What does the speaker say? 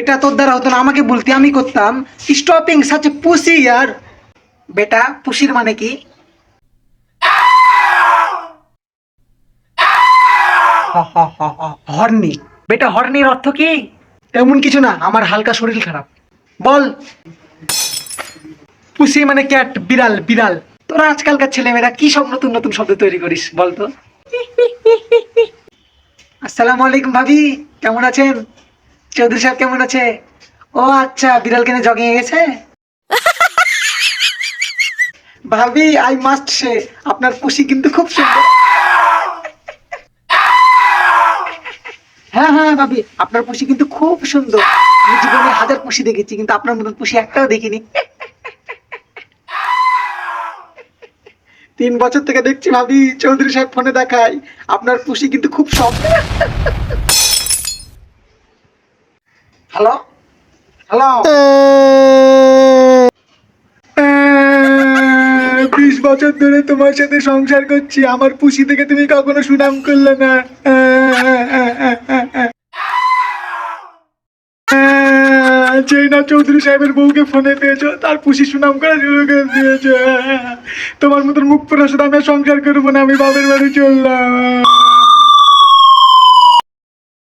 বেটা, তোর দ্বারা হতো না, আমাকে বলতে, আমি করতাম। স্টপিং সাচ পুসি ইয়ার। বেটা পুসির মানে কি? হর্নি বেটা হর্নির অর্থ কি? তেমন কিছু না, আমার হালকা শরীর খারাপ। বল। পুসি মানে ক্যাট বিড়াল বিড়াল। তোরা আজকালকার ছেলেমেয়েরা কি সব নতুন নতুন শব্দ তৈরি করিস বলতো আসসালামু আলাইকুম ভাবি, কেমন আছেন? চৌধুরী সাহেব কেমন আছে? ও আচ্ছা বিড়াল কিনে জগিং গেছে? ভাবি আই মাস্ট সে আপনার পুষি কিন্তু খুব সুন্দর। হ্যাঁ হ্যাঁ ভাবি, আপনার পুষি কিন্তু খুব সুন্দর। আমি জীবনে হাজার পুষি দেখেছি, কিন্তু আপনার মতন পুষি একটাও দেখিনি। তিন বছর থেকে দেখছি ভাবি, চৌধুরী সাহেব ফোনে দেখায়। আপনার পুষি কিন্তু খুব সব হ্যালো হ্যালো বিশ বছর ধরে তোমার সাথে সংসার করছি। আমার পুষি থেকে তুমি কখনো সুনাম করলে না। যেই না চৌধুরী সাহেবের বউকে ফোনে পেয়েছ, তার পুষি সুনাম করা শুরু করে দিয়েছ? তোমার মতন মুখ পুরো শুধু আমি সংসার করব না, আমি বাপের বাড়ি চললাম।